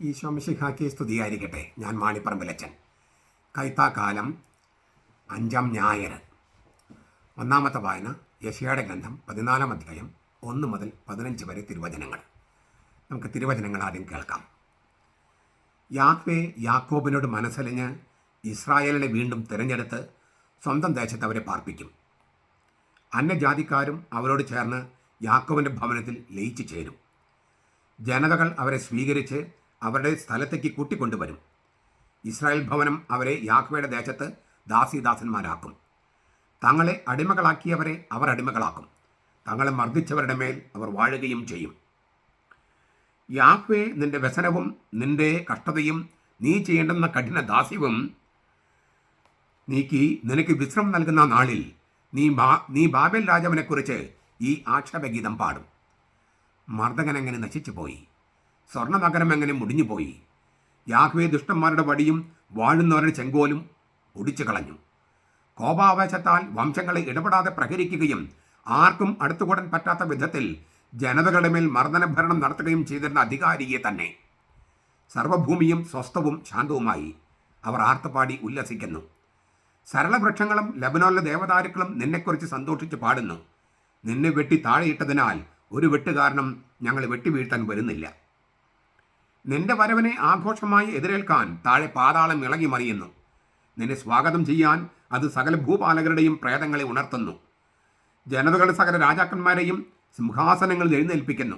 ഈശോമിശിഹാക്കി സ്തുതിയായിരിക്കട്ടെ. ഞാൻ മാണിപ്പറമ്പിലച്ചൻ. കൈത്താക്കാലം അഞ്ചാം ഞായർ. ഒന്നാമത്തെ വായന യശയുടെ ഗ്രന്ഥം പതിനാലാം അധ്യായം ഒന്ന് മുതൽ പതിനഞ്ച് വരെ തിരുവചനങ്ങൾ. നമുക്ക് തിരുവചനങ്ങൾ ആദ്യം കേൾക്കാം. യാക്വേ യാക്കോബിനോട് മനസ്സലിഞ്ഞ് ഇസ്രായേലിനെ വീണ്ടും തിരഞ്ഞെടുത്ത് സ്വന്തം ദേശത്ത് അവരെ പാർപ്പിക്കും. അന്യജാതിക്കാരും അവരോട് ചേർന്ന് യാക്കോബിന്റെ ഭവനത്തിൽ ലയിച്ചു ചേരും. ജനതകൾ അവരെ സ്വീകരിച്ച് അവരുടെ സ്ഥലത്തേക്ക് കൂട്ടിക്കൊണ്ടുവരും. ഇസ്രായേൽ ഭവനം അവരെ യാഹ്വയുടെ ദേശത്ത് ദാസിദാസന്മാരാക്കും. തങ്ങളെ അടിമകളാക്കിയവരെ അവർ അടിമകളാക്കും. തങ്ങളെ മർദ്ദിച്ചവരുടെ മേൽ അവർ വാഴുകയും ചെയ്യും. യാഹ്വേ നിന്റെ വ്യസനവും നിന്റെ കഷ്ടതയും നീ ചെയ്യേണ്ടുന്ന കഠിന ദാസ്യവും നീക്കി നിനക്ക് വിശ്രമം നൽകുന്ന നാളിൽ നീ ബാ നീ ബാബേൽ രാജാവിനെക്കുറിച്ച് ഈ ആക്ഷേപഗീതം പാടും. മർദ്ദകൻ എങ്ങനെ നശിച്ചുപോയി? സ്വർണ നഗരം എങ്ങനെ മുടിഞ്ഞുപോയി യാഹ്വേ ദുഷ്ടന്മാരുടെ വടിയും വാഴുന്നവരുടെ ചെങ്കോലും ഒടിച്ചു കളഞ്ഞു. കോപാവേശത്താൽ വംശങ്ങളെ ഇടപെടാതെ പ്രഹരിക്കുകയും ആർക്കും അടുത്തുകൂടാൻ പറ്റാത്ത വിധത്തിൽ ജനതകളുടെ മേൽ മർദ്ദന ഭരണം നടത്തുകയും ചെയ്തിരുന്ന അധികാരിയെ തന്നെ. സർവഭൂമിയും സ്വസ്ഥവും ശാന്തവുമായി അവർ ആർത്തുപാടി ഉല്ലസിക്കുന്നു. സരളവൃക്ഷങ്ങളും ലബനോലെ ദേവതാരുക്കളും നിന്നെക്കുറിച്ച് സന്തോഷിച്ച് പാടുന്നു. നിന്നെ വെട്ടി താഴെയിട്ടതിനാൽ ഒരു വെട്ടുകാരണം ഞങ്ങൾ വെട്ടിവീഴ്ത്താൻ വരുന്നില്ല. നിന്റെ വരവനെ ആഘോഷമായി എതിരേൽക്കാൻ താഴെ പാതാളം ഇളകി മറിയുന്നു. നിന്നെ സ്വാഗതം ചെയ്യാൻ അത് സകല ഭൂപാലകരുടെയും പ്രേതങ്ങളെ ഉണർത്തുന്നു. ജനതകളുടെ സകല രാജാക്കന്മാരെയും സിംഹാസനങ്ങളിൽ എഴുന്നേൽപ്പിക്കുന്നു.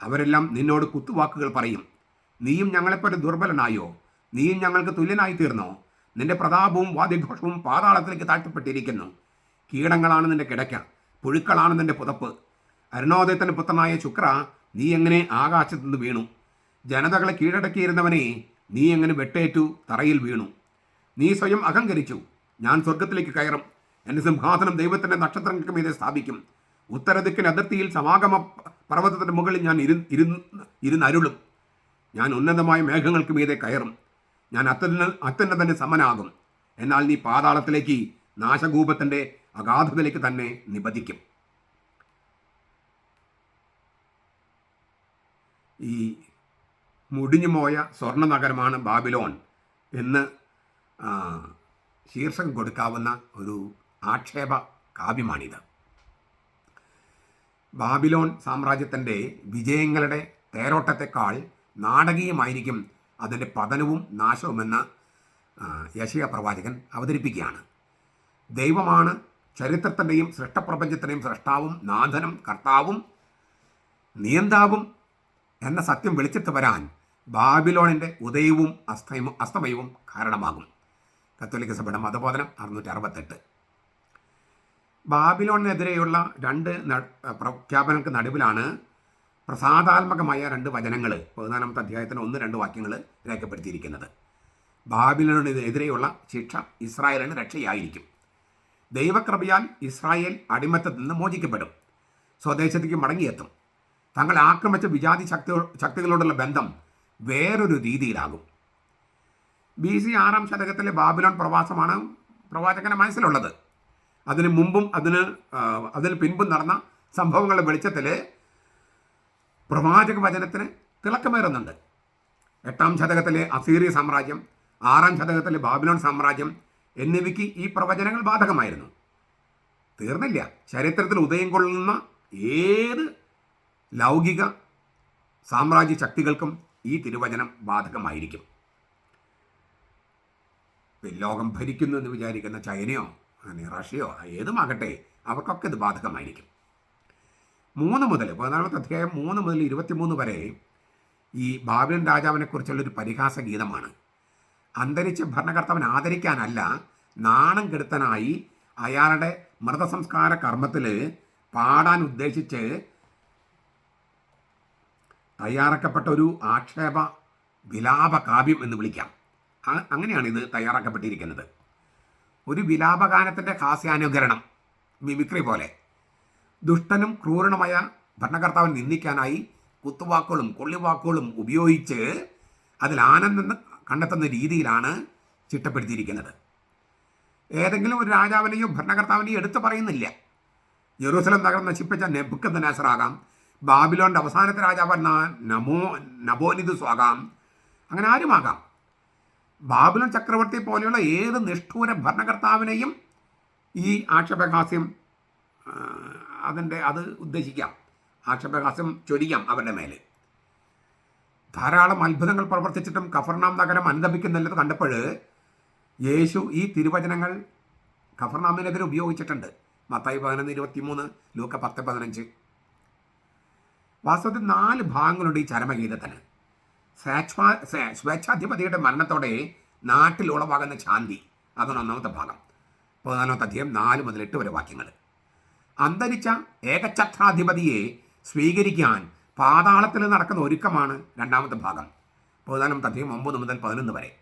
അവരെല്ലാം നിന്നോട് കുത്തുവാക്കുകൾ പറയും. നീയും ഞങ്ങളെപ്പോലെ ദുർബലനായോ? നീയും ഞങ്ങൾക്ക് തുല്യനായി തീർന്നോ നിന്റെ പ്രതാപവും വാദ്യഘോഷവും പാതാളത്തിലേക്ക് താഴ്ത്തപ്പെട്ടിരിക്കുന്നു. കീടങ്ങളാണ് നിന്റെ കിടക്ക. പുഴുക്കളാണ് നിന്റെ പുതപ്പ്. അരുണോദയത്തിന്റെ പുത്രനായ ശുക്ര നീ എങ്ങനെ ആകാശത്തുനിന്ന് വീണു? ജനതകളെ കീഴടക്കിയിരുന്നവനെ നീ എങ്ങനെ വെട്ടേറ്റു തറയിൽ വീണു. നീ സ്വയം അഹങ്കരിച്ചു. ഞാൻ സ്വർഗത്തിലേക്ക് കയറും. എന്റെ സിംഹാസനം ദൈവത്തിന്റെ നക്ഷത്രങ്ങൾക്ക് മീതെ സ്ഥാപിക്കും. ഉത്തരദിക്കിന് അതിർത്തിയിൽ സമാഗമ പർവതത്തിന്റെ മുകളിൽ ഞാൻ ഇരു ഇരുന്ന് ഇരുന്നരുളും. ഞാൻ ഉന്നതമായ മേഘങ്ങൾക്ക് മീതെ കയറും. ഞാൻ അത്യുന്ന അത്യുന്നതന്റെ സമനാകും. എന്നാൽ നീ പാതാളത്തിലേക്ക് നാശകൂപത്തിന്റെ അഗാധതയിലേക്ക് തന്നെ നിബദിക്കും ഈ മുടിഞ്ഞുപോയ സ്വർണ നഗരമാണ് ബാബിലോൺ എന്ന് ശീർഷം ശീർഷകം കൊടുക്കാവുന്ന ഒരു ആക്ഷേപ കാവ്യമാണിത്. ബാബിലോൺ സാമ്രാജ്യത്തിന്റെ വിജയങ്ങളുടെ തേരോട്ടത്തെക്കാൾ നാടകീയമായിരിക്കും അതിന്റെ പതനവും നാശവുമെന്ന് യശയ പ്രവാചകൻ അവതരിപ്പിക്കുകയാണ്. ദൈവമാണ് ചരിത്രത്തിന്റെയും സൃഷ്ടപ്രപഞ്ചത്തിന്റെയും സൃഷ്ടാവും നാഥനും കർത്താവും നിയന്താവും എന്ന സത്യം വെളിച്ചത്ത് വരാൻ ബാബിലോണിന്റെ ഉദയവും അസ്തമയും അസ്തമയവും കാരണമാകും. കത്തോലിക്ക സഭയുടെ മതബോധനം അറുന്നൂറ്റി അറുപത്തെട്ട് ബാബിലോണിനെതിരെയുള്ള രണ്ട് പ്രഖ്യാപനങ്ങൾക്ക് നടുവിലാണ് പ്രസാദാത്മകമായ രണ്ട് വചനങ്ങൾ പതിനാലാമത്തെ അധ്യായത്തിന് ഒന്ന് രണ്ട് വാക്യങ്ങൾ രേഖപ്പെടുത്തിയിരിക്കുന്നത്. ബാബിലോണിനെതിരെയുള്ള ശിക്ഷ ഇസ്രായേലിന് രക്ഷയായിരിക്കും. ദൈവകൃപയാൽ ഇസ്രായേൽ അടിമത്തത്തിൽ നിന്ന് മോചിക്കപ്പെടും. സ്വദേശത്തേക്ക് മടങ്ങിയെത്തും. തങ്ങൾ ആക്രമിച്ച വിജാതി ശക്തി ശക്തികളോടുള്ള ബന്ധം വേറൊരു രീതിയിലാകും. ബി സി ആറാം ശതകത്തിലെ ബാബിലോൺ പ്രവാസമാണ് പ്രവാചകന്റെ മനസ്സിലുള്ളത്. അതിന് മുമ്പും അതിന് അതിന് പിൻപും നടന്ന സംഭവങ്ങളുടെ വെളിച്ചത്തിൽ പ്രവാചക വചനത്തിന് തിളക്കമേറുന്നുണ്ട്. എട്ടാം ശതകത്തിലെ അസീറിയ സാമ്രാജ്യം ആറാം ശതകത്തിലെ ബാബിലോൺ സാമ്രാജ്യം എന്നിവയ്ക്ക് ഈ പ്രവചനങ്ങൾ ബാധകമായിരുന്നു. തീർന്നില്ല. ചരിത്രത്തിൽ ഉദയം കൊള്ളുന്ന ഏത് ലൗകിക സാമ്രാജ്യ ശക്തികൾക്കും ഈ തിരുവചനം ബാധകമായിരിക്കും. ലോകം ഭരിക്കുന്നു എന്ന് വിചാരിക്കുന്ന ചൈനയോ റഷ്യയോ ഏതുമാകട്ടെ അവർക്കൊക്കെ ഇത് ബാധകമായിരിക്കും. മൂന്ന് മുതൽ പതിനാലാമത്തെ അധ്യായം മൂന്ന് മുതൽ ഇരുപത്തിമൂന്ന് വരെ ഈ ബാബിലൻ രാജാവിനെ കുറിച്ചുള്ളൊരു പരിഹാസ ഗീതമാണ് അന്തരിച്ച ഭരണകർത്താവിനെ ആദരിക്കാനല്ല നാണം കെടുത്തനായി അയാളുടെ മൃതസംസ്കാര കർമ്മത്തിൽ പാടാൻ ഉദ്ദേശിച്ച് തയ്യാറാക്കപ്പെട്ട ഒരു ആക്ഷേപ വിലാപ കാവ്യം എന്ന് വിളിക്കാം. അങ്ങനെയാണ് ഇത് തയ്യാറാക്കപ്പെട്ടിരിക്കുന്നത്. ഒരു വിലാപഗാനത്തിന്റെ ഹാസ്യാനുകരണം മിമിക്രി പോലെ. ദുഷ്ടനും ക്രൂരനുമായ ഭരണകർത്താവിനെ നിന്ദിക്കാനായി കുത്തുവാക്കുകളും കൊള്ളിവാക്കുകളും ഉപയോഗിച്ച് അതിൽ ആനന്ദം കണ്ടെത്തുന്ന രീതിയിലാണ് ചിട്ടപ്പെടുത്തിയിരിക്കുന്നത്. ഏതെങ്കിലും ഒരു രാജാവിനെയോ ഭരണകർത്താവിനെയോ എടുത്തു പറയുന്നില്ല. ജെറൂസലം നഗരം നശിപ്പിച്ച നെബുക്കത്ത് നാസറാകാം ബാബിലോണിന്റെ അവസാനത്തെ രാജാവ് നമോ നബോനിത് സ്വാഗാം. അങ്ങനെ ആരുമാകാം? ബാബുലൻ ചക്രവർത്തി പോലെയുള്ള ഏത് നിഷ്ഠൂര ഭരണകർത്താവിനെയും ഈ ആക്ഷേപഹാസ്യം അതിന്റെ അത് ഉദ്ദേശിക്കാം. ആക്ഷേപഹാസ്യം ചൊരിയാം അവരുടെ മേലെ. ധാരാളം അത്ഭുതങ്ങൾ പ്രവർത്തിച്ചിട്ടും കഫർനാം നഗരം അനുദപിക്കുന്നില്ലെന്ന് കണ്ടപ്പോൾ യേശു ഈ തിരുവചനങ്ങൾ കഫർണാമിനെതിരെ ഉപയോഗിച്ചിട്ടുണ്ട്. മത്തായി പതിനൊന്ന് ഇരുപത്തിമൂന്ന് ലൂക്ക പത്ത് പതിനഞ്ച്. വാസ്തവത്തിൽ നാല് ഭാഗങ്ങളുണ്ട് ഈ ചരമഗീതത്തിന് സ്വേച്ഛാ സ്വേ- സ്വേച്ഛാധിപതിയുടെ മരണത്തോടെ നാട്ടിൽ ഉളവാകുന്ന ശാന്തി. അതാണ് ഒന്നാമത്തെ ഭാഗം. പതിനാലാമത്തെ അധ്യായം നാല് മുതൽ എട്ട് വരെ വാക്യങ്ങൾ. അന്തരിച്ച ഏകഛത്രാധിപതിയെ സ്വീകരിക്കാൻ പാതാളത്തിൽ നടക്കുന്ന ഒരുക്കമാണ് രണ്ടാമത്തെ ഭാഗം. പതിനാലാമത്തെ അധ്യായം ഒമ്പത് മുതൽ പതിനൊന്ന് വരെ.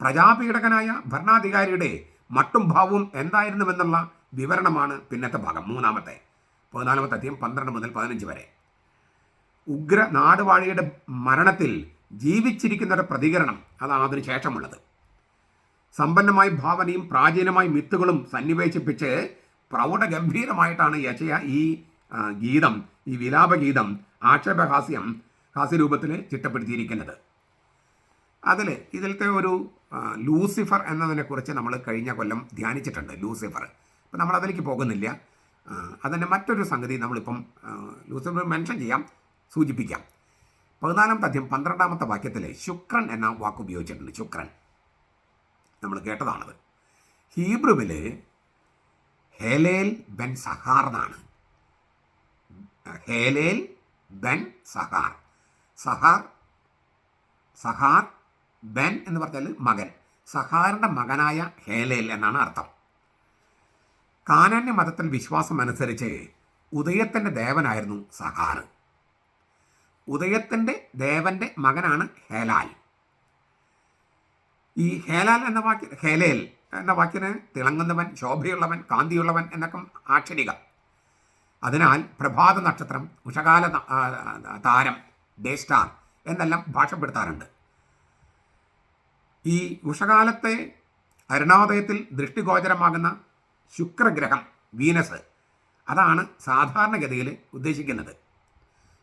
പ്രജാപീഡകനായ ഭരണാധികാരിയുടെ മട്ടും ഭാവവും എന്തായിരുന്നുവെന്നുള്ള വിവരണമാണ് പിന്നത്തെ ഭാഗം മൂന്നാമത്തെ. പതിനാലാമത്തെ അധ്യയം പന്ത്രണ്ട് മുതൽ പതിനഞ്ച് വരെ. ഉഗ്ര നാടുവാഴിയുടെ മരണത്തിൽ ജീവിച്ചിരിക്കുന്നവരുടെ പ്രതികരണം. അതാണ് അതിന് ശേഷമുള്ളത്. സമ്പന്നമായ ഭാവനയും പ്രാചീനമായ മിത്തുകളും സന്നിവേശിപ്പിച്ച് പ്രൗഢഗംഭീരമായിട്ടാണ് യശയ ഈ ഗീതം ഈ വിലാപഗീതം ആക്ഷേപഹാസ്യം ഹാസ്യരൂപത്തിൽ ചിട്ടപ്പെടുത്തിയിരിക്കുന്നത്. അതിൽ ഇതിലത്തെ ഒരു ലൂസിഫർ എന്നതിനെക്കുറിച്ച് നമ്മൾ കഴിഞ്ഞ കൊല്ലം ധ്യാനിച്ചിട്ടുണ്ട് ലൂസിഫർ. അപ്പം നമ്മൾ അതിലേക്ക് പോകുന്നില്ല അതിന്റെ മറ്റൊരു സംഗതി നമ്മളിപ്പം ലൂസിഫർ മെൻഷൻ ചെയ്യാം. സൂചിപ്പിക്കാം. പതിനാലാം പദ്യം പന്ത്രണ്ടാമത്തെ വാക്യത്തിൽ ശുക്രൻ എന്ന വാക്ക് ഉപയോഗിച്ചിട്ടുണ്ട്. ശുക്രൻ. നമ്മൾ കേട്ടതാണത്. ഹീബ്രുവിൽ ഹേലേൽ ബെൻ സഹാർ എന്നാണ് ഹേലേൽ ബെൻ സഹാർ. സഹാർ സഹാർ ബെൻ എന്ന് പറഞ്ഞാൽ മകൻ. സഹാറിന്റെ മകനായ ഹേലേൽ എന്നാണ് അർത്ഥം. കാനാന്യ മതത്തിൽ വിശ്വാസം അനുസരിച്ച് ഉദയത്തിന്റെ ദേവനായിരുന്നു സഹാർ. ഉദയത്തിന്റെ ദേവന്റെ മകനാണ് ഹേലാൽ. ഈ ഹേലാൽ എന്ന വാക്യ ഹേലേൽ എന്ന വാക്കിന് തിളങ്ങുന്നവൻ ശോഭയുള്ളവൻ കാന്തിയുള്ളവൻ എന്നൊക്കെ ആക്ഷരിക അതിനാൽ പ്രഭാത നക്ഷത്രം ഉഷകാല താരം ഡേ സ്റ്റാർ എന്നെല്ലാം ഭാഷപ്പെടുത്താറുണ്ട്. ഈ ഉഷകാലത്തെ അരുണോദയത്തിൽ ദൃഷ്ടിഗോചരമാകുന്ന ശുക്രഗ്രഹം വീനസ് അതാണ് സാധാരണഗതിയിൽ ഉദ്ദേശിക്കുന്നത്.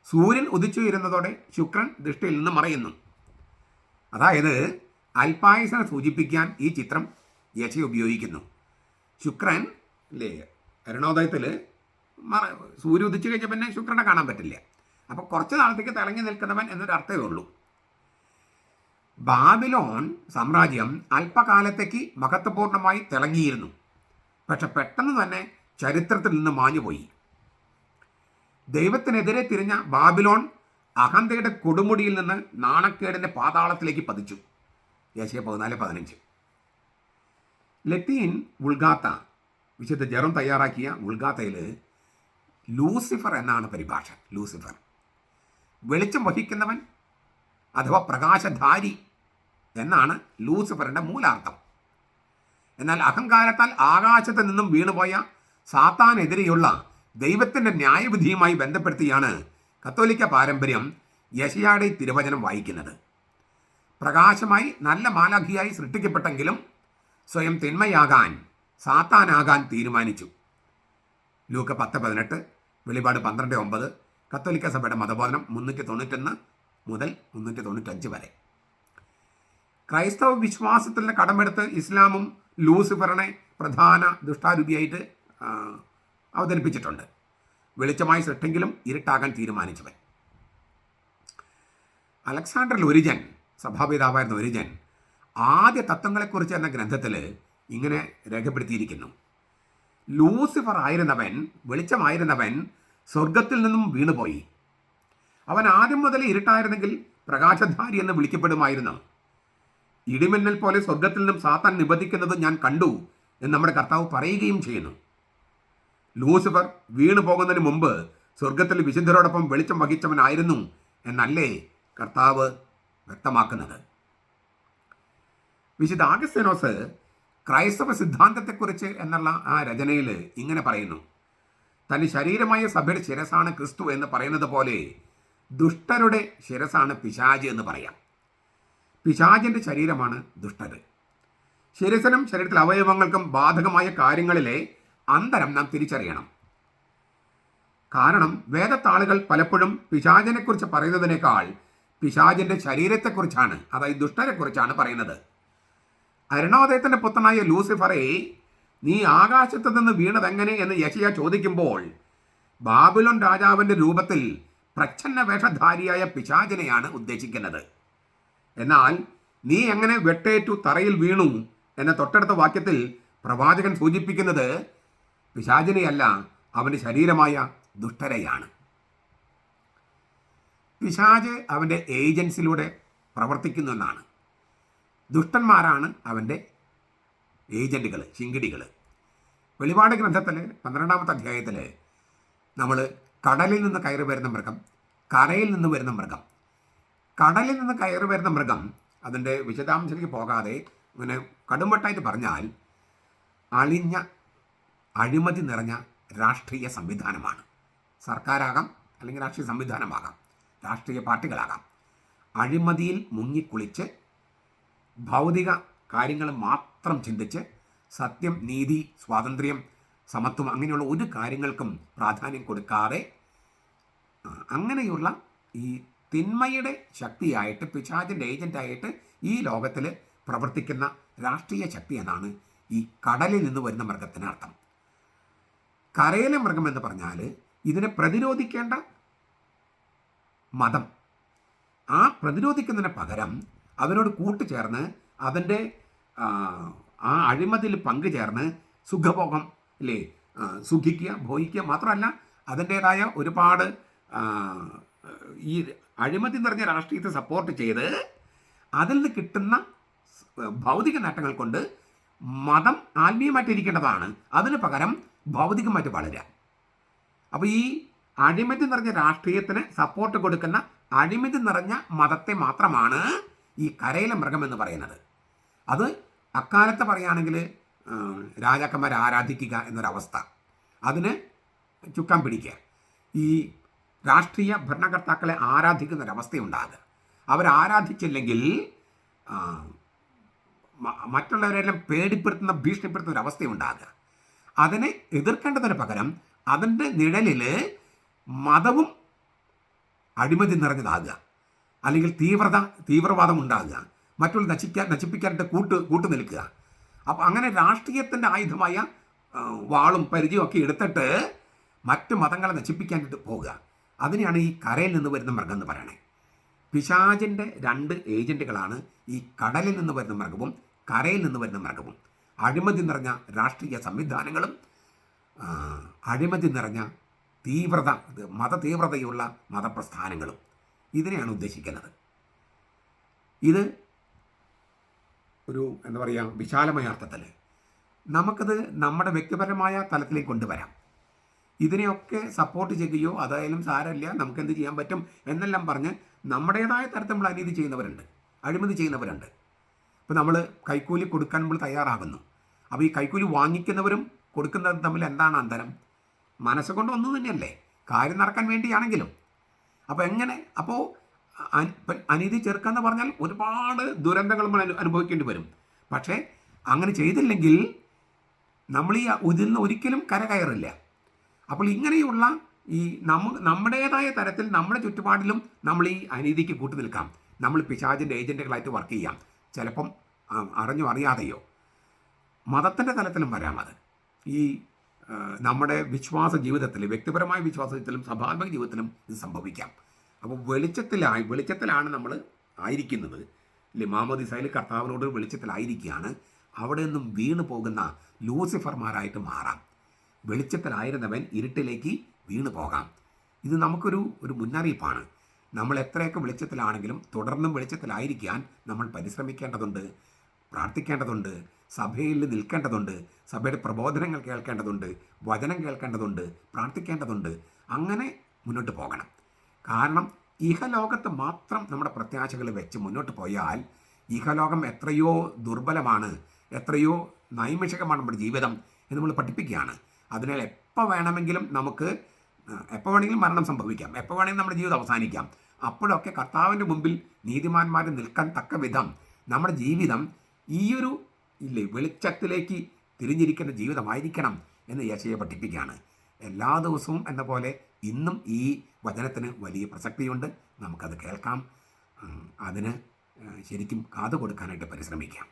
സൂര്യൻ ഉദിച്ചുയരുന്നതോടെ ശുക്രൻ ദൃഷ്ടിയിൽ നിന്ന് മറയുന്നു. അതായത് അൽപായുസനെ സൂചിപ്പിക്കാൻ ഈ ചിത്രം യശ ഉപയോഗിക്കുന്നു. ശുക്രൻ അല്ലേ അരുണോദയത്തിൽ മറ സൂര്യ ഉദിച്ചു കഴിഞ്ഞ പിന്നെ ശുക്രനെ കാണാൻ പറ്റില്ല. അപ്പോൾ കുറച്ച് നാളത്തേക്ക് തിളങ്ങി നിൽക്കുന്നവൻ എന്നൊരു അർത്ഥമേ ഉള്ളൂ. ബാബിലോൺ സാമ്രാജ്യം അല്പകാലത്തേക്ക് മഹത്വപൂർണമായി തിളങ്ങിയിരുന്നു. പക്ഷെ പെട്ടെന്ന് തന്നെ ചരിത്രത്തിൽ നിന്ന് മാഞ്ഞുപോയി. ദൈവത്തിനെതിരെ തിരിഞ്ഞ ബാബിലോൺ അഹന്തയുടെ കൊടുമുടിയിൽ നിന്ന് നാണക്കേടിന്റെ പാതാളത്തിലേക്ക് പതിച്ചു. ദേശീയ പതിനാല് പതിനഞ്ച്. ലത്തീൻ ഉൾഗാത്ത വിശുദ്ധ ജെറം തയ്യാറാക്കിയ ഉൾഗാത്തയിൽ ലൂസിഫർ എന്നാണ് പരിഭാഷ. ലൂസിഫർ. വെളിച്ചം വഹിക്കുന്നവൻ അഥവാ പ്രകാശധാരി എന്നാണ് ലൂസിഫറിന്റെ മൂലാർത്ഥം. എന്നാൽ അഹങ്കാരത്താൽ ആകാശത്ത് നിന്നും വീണുപോയ സാത്താനെതിരെയുള്ള ദൈവത്തിന്റെ ന്യായവിധിയുമായി ബന്ധപ്പെടുത്തിയാണ് കത്തോലിക്ക പാരമ്പര്യം യശയാടെ തിരുവചനം വായിക്കുന്നത്. പ്രകാശമായി നല്ല മാലാഖിയായി സൃഷ്ടിക്കപ്പെട്ടെങ്കിലും സ്വയം തിന്മയാകാൻ സാത്താനാകാൻ തീരുമാനിച്ചു. ലൂക്ക പത്ത് പതിനെട്ട് വെളിപാട് പന്ത്രണ്ട് ഒമ്പത് കത്തോലിക്ക സഭയുടെ മതബോധനം മുന്നൂറ്റി തൊണ്ണൂറ്റൊന്ന് മുതൽ മുന്നൂറ്റി തൊണ്ണൂറ്റഞ്ച് വരെ. ക്രൈസ്തവ വിശ്വാസത്തിൽ കടമെടുത്ത് ഇസ്ലാമും ലൂസിഫറിനെ പ്രധാന ദുഷ്ടാരൂപിയായിട്ട് അവതരിപ്പിച്ചിട്ടുണ്ട്. വെളിച്ചമായി സൃഷ്ടെങ്കിലും ഇരുട്ടാകാൻ തീരുമാനിച്ചവൻ. അലക്സാണ്ടർ ഒരിജൻ സഭാപിതാവായിരുന്ന ഒരിജൻ ആദ്യ തത്വങ്ങളെക്കുറിച്ച് എന്ന ഗ്രന്ഥത്തിൽ ഇങ്ങനെ രേഖപ്പെടുത്തിയിരിക്കുന്നു. ലൂസിഫർ ആയിരുന്നവൻ വെളിച്ചമായിരുന്നവൻ സ്വർഗത്തിൽ നിന്നും വീണുപോയി. അവൻ ആദ്യം മുതൽ ഇരുട്ടായിരുന്നെങ്കിൽ പ്രകാശധാരി എന്ന് വിളിക്കപ്പെടുമായിരുന്നു. ഇടിമിന്നൽ പോലെ സ്വർഗത്തിൽ നിന്നും സാത്താൻ നിബന്ധിക്കുന്നത് ഞാൻ കണ്ടു എന്ന് നമ്മുടെ കർത്താവ് പറയുകയും ചെയ്യുന്നു. ലൂസിഫർ വീണു പോകുന്നതിന് മുമ്പ് സ്വർഗത്തിൽ വിശുദ്ധരോടൊപ്പം വെളിച്ചം വഹിച്ചവനായിരുന്നു എന്നല്ലേ കർത്താവ് വ്യക്തമാക്കുന്നത്. വിശുദ്ധ ആഗസ്തനോസ് ക്രൈസ്തവ സിദ്ധാന്തത്തെക്കുറിച്ച് എന്നുള്ള ആ രചനയിൽ ഇങ്ങനെ പറയുന്നു. തന്റെ ശരീരമായ സഭയുടെ ശിരസാണ് ക്രിസ്തു എന്ന് പറയുന്നത് പോലെ ദുഷ്ടരുടെ ശിരസാണ് പിശാജ് എന്ന് പറയാം. പിശാജിന്റെ ശരീരമാണ് ദുഷ്ടര്. ശിരസനും ശരീരത്തിലെ അവയവങ്ങൾക്കും ബാധകമായ കാര്യങ്ങളിലെ അന്തരം നാം തിരിച്ചറിയണം. കാരണം വേദത്താളുകൾ പലപ്പോഴും പിശാചിനെക്കുറിച്ച് പറയുന്നതിനേക്കാൾ പിശാചിന്റെ ശരീരത്തെക്കുറിച്ചാണ് അതായത് ദുഷ്ടരെക്കുറിച്ചാണ് പറയുന്നത്. അരുണോദയത്തിന്റെ പുത്രനായ ലൂസിഫറെ നീ ആകാശത്ത് നിന്ന് വീണതെങ്ങനെ? എന്ന് യശയ ചോദിക്കുമ്പോൾ ബാബുലോൺ രാജാവിന്റെ രൂപത്തിൽ പ്രച്ഛന്ന വേഷധാരിയായ പിശാചിനെയാണ് ഉദ്ദേശിക്കുന്നത്. എന്നാൽ നീ എങ്ങനെ വെട്ടേറ്റു തറയിൽ വീണു? എന്ന തൊട്ടടുത്ത വാക്യത്തിൽ പ്രവാചകൻ സൂചിപ്പിക്കുന്നത് പിശാചിനെയല്ല അവന്റെ ശരീരമായ ദുഷ്ടരയാണ്. പിശാജ് അവന്റെ ഏജൻസിലൂടെ പ്രവർത്തിക്കുന്നു എന്നാണ് ദുഷ്ടന്മാരാണ് അവന്റെ ഏജന്റുകൾ ചിങ്കിടികൾ വെളിപാട് ഗ്രന്ഥത്തിൽ പന്ത്രണ്ടാമത്തെ അധ്യായത്തിൽ നമ്മൾ കടലിൽ നിന്ന് കയറി വരുന്ന മൃഗം കരയിൽ നിന്ന് വരുന്ന മൃഗം. കടലിൽ നിന്ന് കയറി വരുന്ന മൃഗം അതിന്റെ വിശദാംശത്തിലേക്ക് പോകാതെ ഇങ്ങനെ കടുമ്പട്ടായിട്ട് പറഞ്ഞാൽ അളിഞ്ഞ അഴിമതി നിറഞ്ഞ രാഷ്ട്രീയ സംവിധാനമാണ്. സർക്കാരാകാം അല്ലെങ്കിൽ രാഷ്ട്രീയ സംവിധാനമാകാം. രാഷ്ട്രീയ പാർട്ടികളാകാം. അഴിമതിയിൽ മുങ്ങിക്കുളിച്ച് ഭൗതിക കാര്യങ്ങൾ മാത്രം ചിന്തിച്ച് സത്യം നീതി സ്വാതന്ത്ര്യം സമത്വം അങ്ങനെയുള്ള ഒരു കാര്യങ്ങൾക്കും പ്രാധാന്യം കൊടുക്കാതെ അങ്ങനെയുള്ള ഈ തിന്മയുടെ ശക്തിയായിട്ട് പിശാചിന്റെ ഏജന്റായിട്ട് ഈ ലോകത്തിൽ പ്രവർത്തിക്കുന്ന രാഷ്ട്രീയ ശക്തി എന്നാണ് ഈ കടലിൽ നിന്ന് വരുന്ന മൃഗത്തിന് അർത്ഥം. കരയിലെ എന്ന് പറഞ്ഞാൽ ഇതിനെ പ്രതിരോധിക്കേണ്ട മതം. ആ പ്രതിരോധിക്കുന്നതിന് പകരം അവനോട് കൂട്ടുചേർന്ന് അതിന്റെ ആ, അഴിമതിൽ പങ്കുചേർന്ന് സുഖഭോഗം അല്ലേ സുഖിക്കുക ഭോഗിക്കുക മാത്രമല്ല അതിന്റേതായ ഒരുപാട് ഈ അഴിമതി നിറഞ്ഞ രാഷ്ട്രീയത്തെ സപ്പോർട്ട് ചെയ്ത് അതിൽ നിന്ന് കിട്ടുന്ന ഭൗതിക നേട്ടങ്ങൾ കൊണ്ട് മതം ആത്മീയമായിട്ടിരിക്കേണ്ടതാണ്. അതിന് പകരം ഭൗതികമായിട്ട് വളരുക അപ്പോൾ ഈ അഴിമതി നിറഞ്ഞ രാഷ്ട്രീയത്തിന് സപ്പോർട്ട് കൊടുക്കുന്ന അഴിമതി നിറഞ്ഞ മതത്തെ മാത്രമാണ് ഈ കരയിലെ എന്ന് പറയുന്നത്. അത് അക്കാലത്ത് പറയുകയാണെങ്കിൽ രാജാക്കന്മാർ ആരാധിക്കുക എന്നൊരവസ്ഥ. അതിന് ചുക്കാൻ പിടിക്കുക. ഈ രാഷ്ട്രീയ ഭരണകർത്താക്കളെ ആരാധിക്കുന്ന ഒരവസ്ഥയുണ്ടാകുക അവരാരാധിച്ചില്ലെങ്കിൽ മറ്റുള്ളവരെല്ലാം പേടിപ്പെടുത്തുന്ന ഭീഷണിപ്പെടുത്തുന്ന ഒരവസ്ഥയുണ്ടാകുക. അതിനെ എതിർക്കേണ്ടതിന് പകരം അതിന്റെ നിഴലിൽ മതവും അഴിമതി നിറഞ്ഞതാകുക. അല്ലെങ്കിൽ തീവ്രത തീവ്രവാദം ഉണ്ടാകുക. മറ്റുള്ള നശിക്കാൻ നശിപ്പിക്കാനായിട്ട് കൂട്ട് കൂട്ടു നിൽക്കുക. അപ്പോൾ അങ്ങനെ രാഷ്ട്രീയത്തിന്റെ ആയുധമായ വാളും പരിചയവും ഒക്കെ എടുത്തിട്ട് മറ്റ് മതങ്ങളെ നശിപ്പിക്കാനായിട്ട് പോവുക. അതിനെയാണ് ഈ കരയിൽ നിന്ന് വരുന്ന മൃഗം എന്ന് പറയുന്നത് പിശാചിന്റെ രണ്ട് ഏജന്റുകളാണ് ഈ കടലിൽ നിന്ന് വരുന്ന മൃഗവും കരയിൽ നിന്ന് വരുന്ന മൃഗവും. അഴിമതി നിറഞ്ഞ രാഷ്ട്രീയ സംവിധാനങ്ങളും അഴിമതി നിറഞ്ഞ തീവ്രത മത മതതീവ്രതയുള്ള മതപ്രസ്ഥാനങ്ങളും ഇതിനെയാണ് ഉദ്ദേശിക്കുന്നത്. ഇത് ഒരു എന്താ പറയുക വിശാലമായ അർത്ഥത്തിൽ നമുക്കത് നമ്മുടെ വ്യക്തിപരമായ തലത്തിലേക്ക് കൊണ്ടുവരാം. ഇതിനെയൊക്കെ സപ്പോർട്ട് ചെയ്യുകയോ അതായാലും സാരമില്ല നമുക്ക് എന്ത് ചെയ്യാൻ പറ്റും എന്നെല്ലാം പറഞ്ഞ് നമ്മുടേതായ തരത്തിൽ നമ്മൾ അനീതി ചെയ്യുന്നവരുണ്ട് അഴിമതി ചെയ്യുന്നവരുണ്ട്. ഇപ്പോൾ നമ്മൾ കൈക്കൂലി കൊടുക്കാൻ നമ്മൾ തയ്യാറാകുന്നു. അപ്പോൾ ഈ കൈക്കൂലി വാങ്ങിക്കുന്നവരും കൊടുക്കുന്നവരും തമ്മിൽ എന്താണ് അന്തരം? മനസ്സുകൊണ്ട് ഒന്നു തന്നെയല്ലേ? കാര്യം നടക്കാൻ വേണ്ടിയാണെങ്കിലും. അപ്പോൾ എങ്ങനെ? അപ്പോൾ അനീതി ചെറുക്കുക എന്ന് പറഞ്ഞാൽ ഒരുപാട് ദുരന്തങ്ങൾ നമ്മൾ അനുഭവിക്കേണ്ടി വരും. പക്ഷേ അങ്ങനെ ചെയ്തില്ലെങ്കിൽ നമ്മൾ ഈ ഇതിൽ നിന്ന് ഒരിക്കലും കരകയറില്ല അപ്പോൾ ഇങ്ങനെയുള്ള ഈ നമ്മ നമ്മുടേതായ തരത്തിൽ നമ്മുടെ ചുറ്റുപാടിലും നമ്മൾ ഈ അനീതിക്ക് കൂട്ടു നിൽക്കാം. നമ്മൾ പിശാചിന്റെ ഏജന്റുകളായിട്ട് വർക്ക് ചെയ്യാം. ചിലപ്പം അറിഞ്ഞോ അറിയാതെയോ. മതത്തിന്റെ തലത്തിലും വരാം അത് ഈ നമ്മുടെ വിശ്വാസ ജീവിതത്തിൽ വ്യക്തിപരമായ വിശ്വാസ ജീവിതത്തിലും സഭാത്മക ജീവിതത്തിലും ഇത് സംഭവിക്കാം. അപ്പോൾ വെളിച്ചത്തിലായി വെളിച്ചത്തിലാണ് നമ്മൾ ആയിരിക്കുന്നത്. ഇല്ലേ മാമോദിസയിൽ കർത്താവിനോട് വെളിച്ചത്തിലായിരിക്കുകയാണ്. അവിടെ നിന്നും വീണു പോകുന്ന ലൂസിഫർമാരായിട്ട് മാറാം. വെളിച്ചത്തിലായിരുന്നവൻ ഇരുട്ടിലേക്ക് വീണു പോകാം. ഇത് നമുക്കൊരു ഒരു മുന്നറിയിപ്പാണ്. നമ്മൾ എത്രയൊക്കെ വെളിച്ചത്തിലാണെങ്കിലും തുടർന്നും വെളിച്ചത്തിലായിരിക്കാൻ നമ്മൾ പരിശ്രമിക്കേണ്ടതുണ്ട് പ്രാർത്ഥിക്കേണ്ടതുണ്ട് സഭയിൽ നിൽക്കേണ്ടതുണ്ട് സഭയുടെ പ്രബോധനങ്ങൾ കേൾക്കേണ്ടതുണ്ട് വചനം കേൾക്കേണ്ടതുണ്ട് പ്രാർത്ഥിക്കേണ്ടതുണ്ട്. അങ്ങനെ മുന്നോട്ട് പോകണം. കാരണം ഇഹലോകത്ത് മാത്രം നമ്മുടെ പ്രത്യാശകൾ വെച്ച് മുന്നോട്ട് പോയാൽ ഇഹലോകം എത്രയോ ദുർബലമാണ് എത്രയോ നൈമിഷികമാണ് നമ്മുടെ ജീവിതം എന്ന് നമ്മൾ പഠിപ്പിക്കുകയാണ്. അതിനാൽ എപ്പോൾ വേണമെങ്കിലും നമുക്ക് എപ്പോൾ വേണമെങ്കിലും മരണം സംഭവിക്കാം എപ്പോൾ വേണമെങ്കിലും നമ്മുടെ ജീവിതം അവസാനിക്കാം. അപ്പോഴൊക്കെ കർത്താവിന്റെ മുമ്പിൽ നീതിമാന്മാർ നിൽക്കാൻ തക്ക വിധം നമ്മുടെ ജീവിതം ഈയൊരു ഇല്ലേ വെളിച്ചത്തിലേക്ക് തിരിഞ്ഞിരിക്കുന്ന ജീവിതമായിരിക്കണം എന്ന് യേശയെ പഠിപ്പിക്കുകയാണ്. എല്ലാ ദിവസവും എന്ന പോലെ ഇന്നും ഈ വചനത്തിന് വലിയ പ്രസക്തിയുണ്ട്. നമുക്കത് കേൾക്കാം. അതിന് ശരിക്കും കാതു കൊടുക്കാനായിട്ട് പരിശ്രമിക്കാം.